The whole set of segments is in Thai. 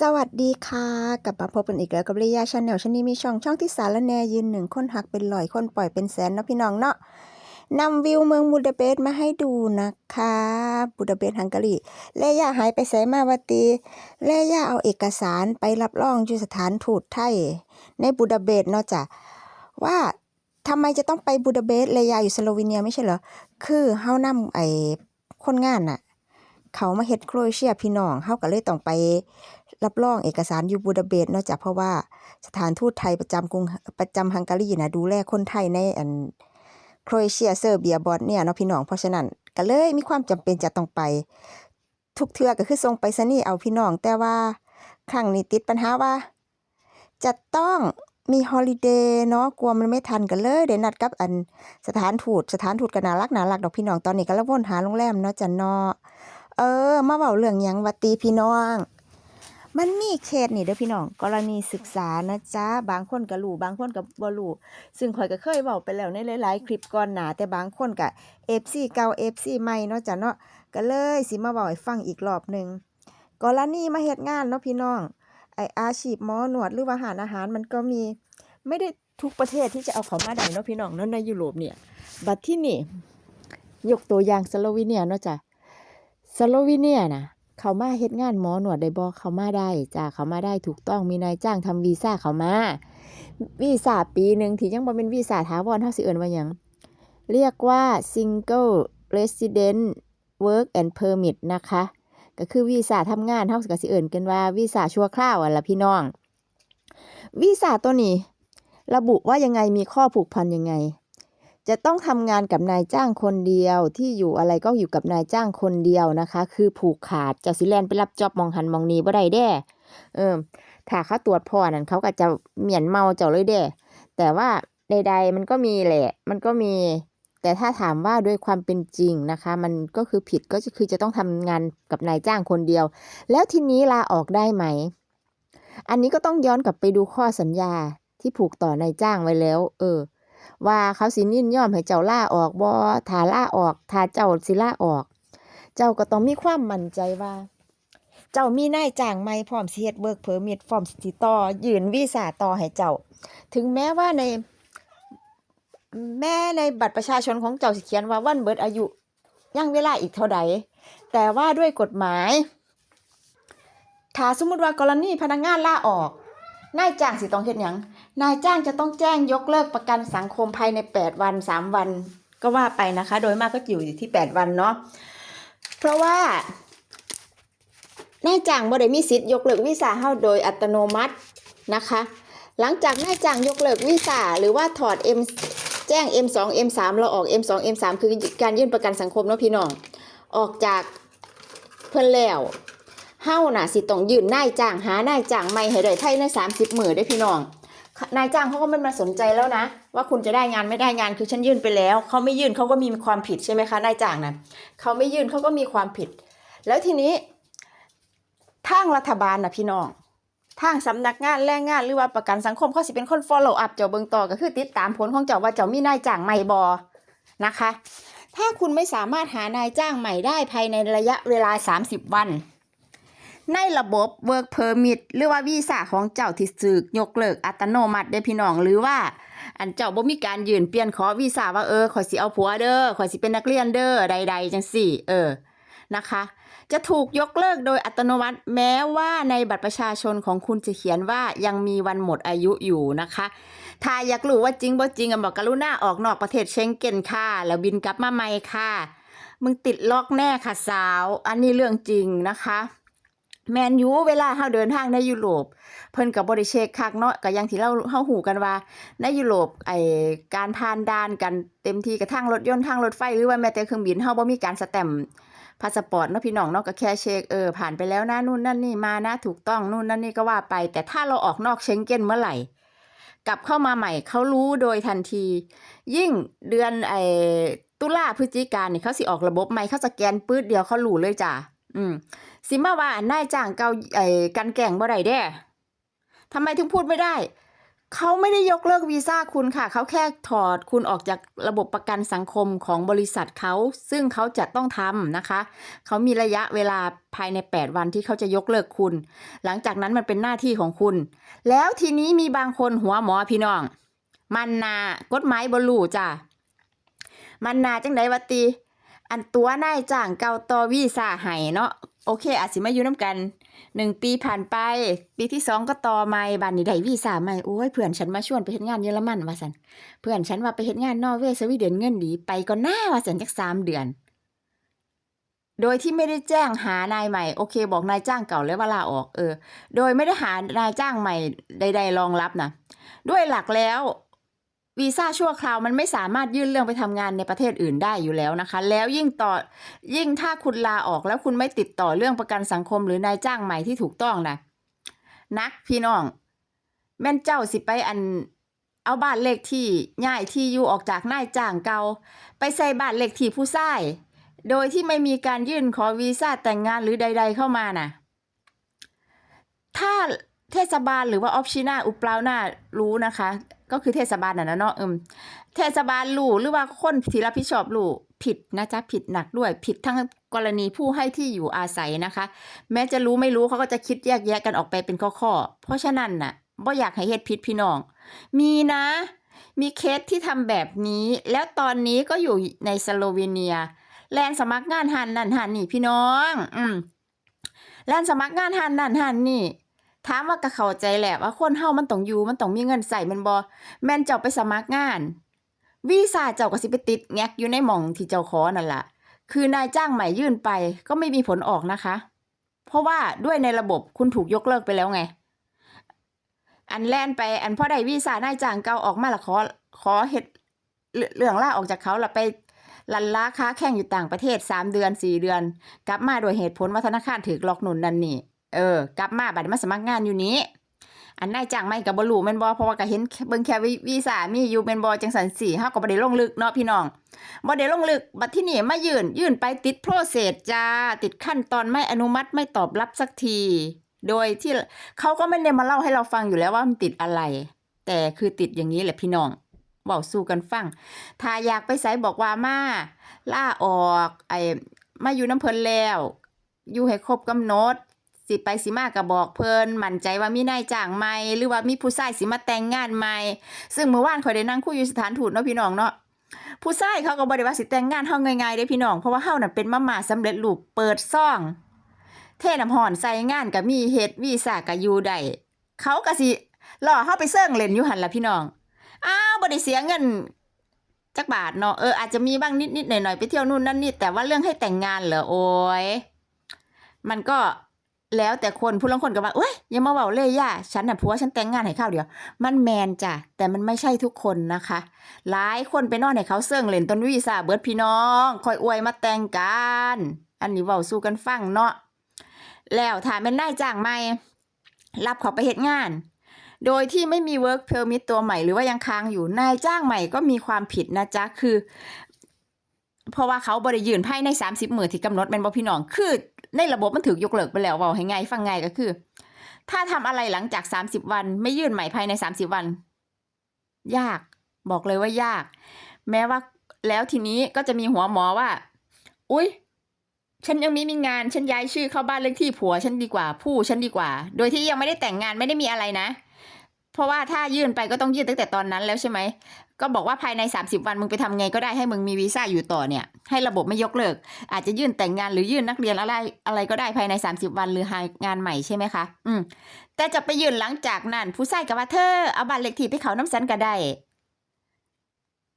สวัสดีค่ะ กลับมาพบกันอีกแล้วกับเรยาชาแนลชันนี้มีช่องช่องที่สารแนยืนหนึ่งคนหักเป็นลอยคนปล่อยเป็นแสนเนาะพี่น้องเนาะนำวิวเมืองบูดาเปสต์มาให้ดูนะคะบูดาเปสต์ฮังการีเรยาหายไปไสมาวตีเรยาเอาเอกสารไปรับรองอยู่สถานทูตไทย ในบูดาเปสต์เนาะจ้ะว่าทำไมจะต้องไปบูดาเปสต์เรยาอยู่สโลวีเนียไม่ใช่เหรอคือเฮานำไอ้คนงานน่ะ เขามาเฮ็ดโครเอเชียพี่น้องเฮาก็เลยต้องไป รับรองเอกสารอยู่บูดาเปสต์เนาะจ้ะเพราะว่าสถานทูตไทยประจำกรุงประจำฮังการีนะดูแลคนไทยในอันโครเอเชียเซอร์เบียบอสเนี่ยเนาะพี่น้องเพราะฉะนั้นก็เลยมีความจำเป็นจะต้องไป ทุกเทือก็คือส่งไปรษณีย์เอาพี่น้องแต่ว่าครั้งนี้ติดปัญหาว่า จะต้องมีฮอลิเดย์เนาะกลัวมันไม่ทันกันเลยเดี๋ยวนัดกับอันสถานทูตสถานทูตก็น่ารักน่ารักดอกพี่น้องตอนนี้ก็ละวนหาโรงแรมเนาะจ้ะเนาะเออ มาเว้าเรื่องยังวัตีพี่น้อง มันมีเคสนี่เด้อพี่น้องกรณีศึกษานะจ๊ะบางคนก็รู้บางคนก็บ่รู้ซึ่งข่อยก็เคยเว้าไปแล้วในหลาย ๆ คลิปก่อนหนาแต่บางคนก็ FC เก่า FC ใหม่เนาะจ้ะเนาะก็เลยสิมาเว้าให้ฟังอีกรอบหนึ่งกรณีมาเฮ็ดงานเนาะพี่น้องไออาชีพหมอหนวดหรือว่าหารอาหารมันก็มีไม่ได้ทุกประเทศที่จะเอาเขามาได้เนาะพี่น้องเนาะในยุโรปเนี่ยบัดที่นี่ยกตัวอย่างสโลวีเนียเนาะจ้ะสโลวีเนียน่ะ เขามาเฮ็ดงานหมอหนวดได้บ่เขามาได้จ้าเขามาได้ถูกต้องมีนายจ้างทำวีซ่าเขามาวีซ่าปีหนึ่งที่ยังบ่เป็นวีซ่าถาวรเฮาสิเอิ้นว่าหยังเรียกว่า single resident work and permit นะคะ ก็คือวีซ่าทำงานเฮาก็สิเอิ้นกันว่าวีซ่าชั่วคราวอะล่ะพี่น้องวีซ่าตัวนี้ ระบุว่ายังไงมีข้อผูกพันยังไง จะต้องทำงานกับนายจ้างคนเดียวที่อยู่อะไรก็อยู่กับนายจ้างคนเดียวนะคะ คือผูกขาดเจ้าสิแลนไปรับจอบมองหันมองนีบ่ได้แด้เออถ้าเขาตรวจพอนั่นเขาก็จะเหมียนเมาเจ้าเลยแด้แต่ว่าใด ๆ มันก็มีแหละ มันก็มี แต่ถ้าถามว่าด้วยความเป็นจริงนะคะ มันก็คือผิดก็คือจะต้องทำงานกับนายจ้างคนเดียว แล้วทีนี้ลาออกได้ไหม อันนี้ก็ต้องย้อนกลับไปดูข้อสัญญาที่ผูกต่อนายจ้างไว้แล้ว เออ ว่าเขาสิยินยอมให้เจ้าล่าออกบ่ถ้าล่าออกถ้าเจ้าสิล่าออก เจ้าก็ต้องมีความมั่นใจว่า เจ้ามีนายจ้างใหม่พร้อมสิเฮ็ดเวิร์กเพอร์มิทพร้อมสิต่อยื่นวีซ่าต่อให้เจ้า ถึงแม้ว่าใน แม้ในบัตรประชาชนของเจ้าสิเขียนว่าวันเบิดอายุยังเวลาอีกเท่าใดแต่ว่าด้วยกฎหมายถ้าสมมติว่ากรณีพนักงานลาออก นายจ้างสิต้องเฮ็ดหยัง นายจ้างจะต้องแจ้งยกเลิกประกันสังคมภายใน 8 วัน 3 วัน ก็ว่าไปนะคะ โดยมากก็อยู่ที่ 8 วันเนาะ เพราะว่านายจ้างบ่ได้มีสิทธิ์ยกเลิกวีซ่าเฮาโดยอัตโนมัตินะคะ หลังจากนายจ้างยกเลิกวีซ่าหรือว่าถอด M แจ้ง M2 M3 เราออก M2 M3 คือการยื่นประกันสังคมเนาะพี่น้อง ออกจากเพิ่นแล้ว เฮาน่ะสิต้องยื่นนายจ้างหานายจ้างใหม่ให้ได้ภายใน30มื้อได้พี่น้อง นายจ้างเขาก็ไม่มาสนใจแล้วนะ ว่าคุณจะได้งานไม่ได้งานคือฉันยื่นไปแล้วเขาไม่ยื่นเขาก็มีความผิดใช่ไหมคะนายจ้างนะเขาไม่ยื่นเขาก็มีความผิด แล้วทีนี้ทางรัฐบาลนะพี่น้องทางสำนักงานแรงงานหรือว่าประกันสังคมเขาสิเป็นคน follow up เจ้าเบิงต่อก็คือติดตามผลของเจ้าว่าเจ้ามีนายจ้างใหม่บอนะคะ ถ้าคุณไม่สามารถหานายจ้างใหม่ได้ภายในระยะเวลา 30 วัน ในระบบ work permit หรือว่าวีซ่าของเจ้าที่สึกยกเลิกอัตโนมัติได้พี่น้องหรือว่า อันเจ้าบ่มีการยื่นเปลี่ยนขอวีซ่าว่าเออขอสิเอาผัวเด้อขอสิเป็นนักเรียนเด้อใด ๆจังสี่ เออนะคะ จะถูกยกเลิกโดยอัตโนมัติแม้ว่าในบัตรประชาชนของคุณจะเขียนว่ายังมีวันหมดอายุอยู่นะคะ ถ้าอยากรู้ว่าจริงบ่จริงอะบอกกรุณาออกนอกประเทศเชงเก้นค่ะแล้วบินกลับมาใหม่ค่ะมึงติดล็อกแน่ค่ะสาว อันนี้เรื่องจริงนะคะ แมนยูเวลาเฮาเดินทางในยุโรป เพิ่นก็บ่ได้เชคคักเนาะก็อย่างที่เราเฮาหูกันว่า ในยุโรปไอการผ่านด่านกันเต็มที่กระทั่งรถยนต์ทางรถไฟหรือว่าแม้แต่เครื่องบินเฮาบ่มีการสแตมป์พาสปอร์ตเนาะพี่น้องเนาะก็แค่เช็คเออผ่านไปแล้วนะนู่นนั่นนี่มานะถูกต้องนู่นนั่นนี่ก็ว่าไป แต่ถ้าเราออกนอกเชงเก้นเมื่อไหร่กลับเข้ามาใหม่เขารู้โดยทันที ยิ่งเดือนไอตุลาพฤศจิกาเนี่ยเขาสิออกระบบใหม่เขาสแกนปื๊ดเดียวเขารู้เลยจ้ะ อืมสิมาว่านายจ้างเกาไอ้กันแกล้งบ่ได้เด้ทำไมถึงพูดไม่ได้ เขาไม่ได้ยกเลิกวีซ่าคุณค่ะ เขาแค่ถอดคุณออกจากระบบประกันสังคมของบริษัทเขา ซึ่งเขาจะต้องทำนะคะ เขามีระยะเวลาภายใน 8 วันที่เขาจะยกเลิกคุณ หลังจากนั้นมันเป็นหน้าที่ของคุณ แล้วทีนี้มีบางคนหัวหมอพี่น้อง มันนากฎหมายบรูจ้ะมันนาจังไดวะตี อันตัวนายจ้างเก่าต่อวีซ่าให้เนาะโอเค อาจสิมาอยู่น้ำกันหนึ่งปีผ่านไป ปีที่สองก็ต่อใหม่บัดนี้ได้วีซ่าใหม่โอ้ยเพื่อนฉันมาชวนไปเฮ็ดงานเยอรมันว่าสันเพื่อนฉันว่าไปเฮ็ดงานนอร์เวย์สวีเดนเงินดีไปก็น่าว่าสันจักสามเดือน โดยที่ไม่ได้แจ้งหานายใหม่โอเค บอกนายจ้างเก่าแล้วว่าลาออกเออ โดยไม่ได้หานายจ้างใหม่ใด ๆ รองรับนะด้วยหลักแล้ว วีซ่าชั่วคราวมันไม่สามารถยื่นเรื่องไปทำงานในประเทศอื่นได้อยู่แล้วนะคะ แล้วยิ่งต่อยิ่งถ้าคุณลาออกแล้วคุณไม่ติดต่อเรื่องประกันสังคมหรือนายจ้างใหม่ที่ถูกต้องนะนักพี่น้อง แม่นเจ้าสิไปอันเอาบ้านเลขที่ย้ายที่อยู่ออกจากนายจ้างเก่าไปใส่บ้านเลขที่ผู้ชายโดยที่ไม่มีการยื่นขอวีซ่าแต่งงานหรือใด ๆ เข้ามาน่ะ ถ้าเทศบาลหรือว่าออฟชินาอุปลาวนารู้นะคะ ก็คือเทศบาลน่ะนะเนาะเอิมเทศบาลรู้หรือว่าคนที่รับผิดชอบรู้ผิดนะจ๊ะผิดหนักด้วยผิดทั้งกรณีผู้ให้ที่อยู่อาศัยนะคะ แม้จะรู้ไม่รู้เขาก็จะคิดแยกแยะกันออกไปเป็นข้อๆเพราะฉะนั้นน่ะบ่อยากให้เฮ็ดผิดพี่น้อง มีนะ มีเคสที่ทำแบบนี้ แล้วตอนนี้ก็อยู่ในสโลวีเนีย แลนสมัครงานหันนั่นหันนี่พี่น้อง อืมแลนสมัครงานหันนั่นหันนี่ ถามว่าก็เข้าใจแหละว่าคนเฮามันต้องอยู่มันต้องมีเงินใส่มันบ่แม่นเจ้าไปสมัครงาน วีซ่าเจ้าก็สิไปติดแงกอยู่ในหม่องที่เจ้าขอนั่นล่ะ คือนายจ้างใหม่ยื่นไปก็ไม่มีผลออกนะคะ เพราะว่าด้วยในระบบคุณถูกยกเลิกไปแล้วไง อันแล่นไปอันพ่อได้วีซ่านายจ้างเก่าออกมาละขอขอเฮ็ดเรื่องล่าออกจากเขาละไปลันล้าค้าแข่งอยู่ต่างประเทศสามเดือนสี่เดือน กลับมาโดยเหตุผลว่าธนาคารถือล็อกหนุนนั่นนี่ เออกลับมาบัดมาสมัครงานอยู่นี้ อันนายจ้างไม่กับบรูแมนบ่เพราะว่าก็เห็นเบิ่งแค่วิวีซ่ามีอยู่แมนบ่จังสันสี่เฮาก็บ่ได้ลงลึกเนาะพี่น้องบ่ได้ลงลึกบัดที่นี่มายื่นยื่นไปติดโปรเซสจ้าติดขั้นตอนไม่อนุมัติไม่ตอบรับสักที โดยที่เขาก็ไม่ได้มาเล่าให้เราฟังอยู่แล้วว่ามันติดอะไร แต่คือติดอย่างนี้แหละพี่น้องบอกสู้กันฟัง ถ้าอยากไปไสบอกว่ามาล่าออกไอ้มาอยู่น้ำเพิ่นแล้ว อยู่ให้ครบกำหนด สิไปสิมาก็บอกเพิ่นมั่นใจว่ามีนายจ้างใหม่หรือว่ามีผู้ชายสิมาแต่งงานใหม่ซึ่งเมื่อวานข่อยได้นั่งคุยอยู่สถานทูตเนาะพี่น้องเนาะผู้ชายเขาก็บ่ได้ว่าสิแต่งงานเฮาง่ายๆเด้พี่น้องเพราะว่าเฮาน่ะเป็นมาม่าสำเร็จรูปเปิดซ่อง เทน้ำห่อนใส่งานก็มีเฮ็ดวีซ่าก็อยู่ได้เขาก็สิล่อเฮาไปเซิ่งเล่นอยู่หั่นล่ะพี่น้องอ้าวบ่ได้เสียเงินจักบาทเนาะเอออาจจะมีบ้างนิดๆหน่อยๆไปเที่ยวนู่นนั่นนี่แต่ว่าเรื่องให้แต่งงานเหรอโอ้ยมันก็ แล้วแต่คนผู้ลางคนก็ว่าเอ้ยอย่ามาเว้าเลยย่าฉันน่ะผัวฉันแต่งงานให้ข้าวเดียว มันแมนจ้ะแต่มันไม่ใช่ทุกคนนะคะ หลายคนไปนอนให้เขาเสื่องเล่นต้นวีซ่าเบิร์ดพี่น้องคอยอวยมาแต่งกันอันนี้เว้าสู้กันฟังเนาะแล้วถ้าแม่นนายจ้างใหม่รับเขาไปเฮ็ดงาน โดยที่ไม่มี work permit ตัวใหม่หรือว่ายังค้างอยู่นายจ้างใหม่ก็มีความผิดนะจ๊ะคือ เพราะว่าเขาบริยืนภายใน 30มื้อที่กำหนดแม่นบ่พี่น้องคือ ในระบบมันถือยกเลิกไปแล้วว่าให้ง่ายฟังง่ายก็คือ ถ้าทำอะไรหลังจากสามสิบวัน ไม่ยื่นใหม่ภายในสามสิบวัน ยาก บอกเลยว่ายาก แม้ว่าแล้วทีนี้ก็จะมีหัวหมอว่า อุ๊ยฉันยังไม่มีงานฉันย้ายชื่อเข้าบ้านเลขที่ผัวฉันดีกว่า ผู้ฉันดีกว่า โดยที่ยังไม่ได้แต่งงานไม่ได้มีอะไรนะ เพราะว่าถ้ายื่นไปก็ต้องยื่นตั้งแต่ตอนนั้นแล้วใช่ไหม ก็บอกว่าภายใน 30 วันมึงไปทำไงก็ได้ให้มึงมีวีซ่าอยู่ต่อเนี่ย ให้ระบบไม่ยกเลิก อาจจะยื่นแต่งงานหรือยื่นนักเรียนอะไรอะไรก็ได้ภายใน 30 วันหรือหางานใหม่ใช่ไหมคะ อืม แต่จะไปยื่นหลังจากนั้น ผู้ชายกับว่าเธอเอาบัตรเลขที่ไปเขาน้ำสันก็ได้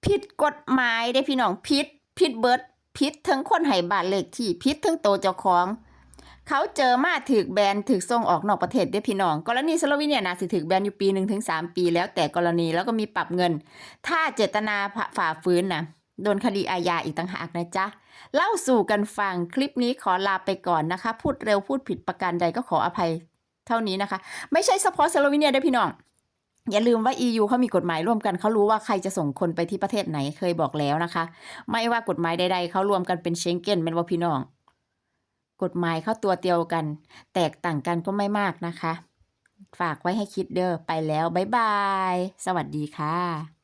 ผิดกฎหมายได้พี่น้องผิดผิดเบิร์ดผิดทั้งคนให้บัตรเลขที่ผิดทั้งโตเจ้าของ เขาเจอมาถึกแบนถึกส่งออกนอกประเทศเด้พี่น้อง กรณีสโลวีเนียนะสิถึกแบนอยู่ปีหนึ่งถึงสามปี แล้วแต่กรณีแล้วก็มีปรับเงิน ถ้าเจตนาฝ่าฝืนนะโดนคดีอาญาอีกต่างหากนะจ๊ะ เล่าสู่กันฟังคลิปนี้ขอลาไปก่อนนะคะ พูดเร็วพูดผิดประการใดก็ขออภัยเท่านี้นะคะ ไม่ใช่เฉพาะสโลวีเนียเด้พี่น้อง อย่าลืมว่า EU เขามีกฎหมายร่วมกันเขารู้ว่าใครจะส่งคนไปที่ประเทศไหนเคยบอกแล้วนะคะ ไม่ว่ากฎหมายใดๆเขารวมกันเป็นเชงเก้นเป็นว่าพี่น้อง กฎหมายเข้าตัวเดียวกัน แตกต่างกันก็ไม่มากนะคะ ฝากไว้ให้คิดเด้อไปแล้ว บ๊ายบาย สวัสดีค่ะ